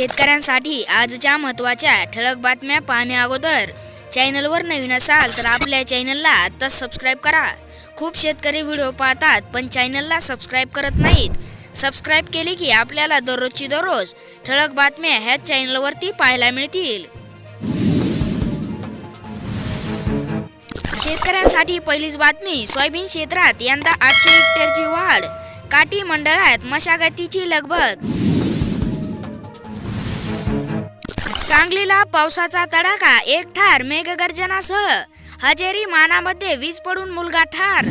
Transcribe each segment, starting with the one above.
शेतकऱ्यांसाठी आजच्या महत्त्वाच्या ठळक बातम्या पाहण्या अगोदर चॅनलवर नवीन असाल तर आपल्या चॅनलला आत्ताच सबस्क्राईब करा. खूप शेतकरी व्हिडिओ पाहतात पण चॅनलला सबस्क्राईब करत नाहीत. सबस्क्राईब केले की आपल्याला दररोजची दररोज ठळक बातम्या ह्याच चॅनलवरती पाहायला मिळतील. शेतकऱ्यांसाठी पहिलीच बातमी सोयाबीन क्षेत्रात यंदा आठशे हेक्टरची वाढ. काटी मंडळात मशागतीची लगबग सांगलीला पावसाचा तडाखा एक ठार मेघगर्जनासह. हजेरी मानामध्ये वीज पडून मुलगा ठार.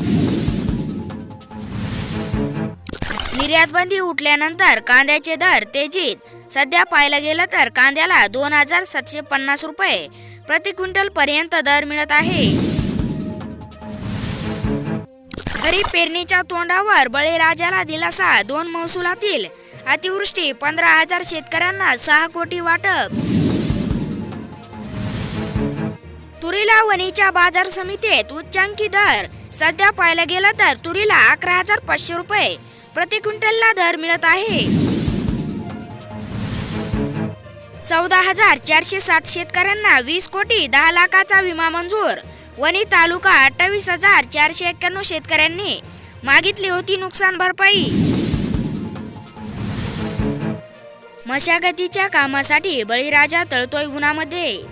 निर्यात बंदी उठल्यानंतर कांद्याचे दर तेजीत. सध्या पाहायला गेलं तर कांद्याला दोन हजार सातशे पन्नास रुपये प्रति क्विंटल पर्यंत दर मिळत आहे. खरीप पेरणीच्या तोंडावर बळीराजाला दिलासा दोन महसुलातील. अतिवृष्टी पंधरा हजार शेतकऱ्यांना सहा कोटी वाटप. तुरीला वणीच्या बाजार समितीत उच्चांकी दर. सध्या पाहायला गेलं तर तुरीला अकरा हजार पाचशे रुपये. प्रति क्विंटलला दर मिळत आहे. चौदा हजार चारशे सात शेतकऱ्यांना वीस कोटी दहा लाखाचा विमा मंजूर. वणी तालुका अठ्ठावीस हजार चारशे एक्क्याण्णव शेतकऱ्यांनी मागितली होती नुकसान भरपाई. मशागतीच्या कामासाठी बळीराजा तळतोय उन्हामध्ये.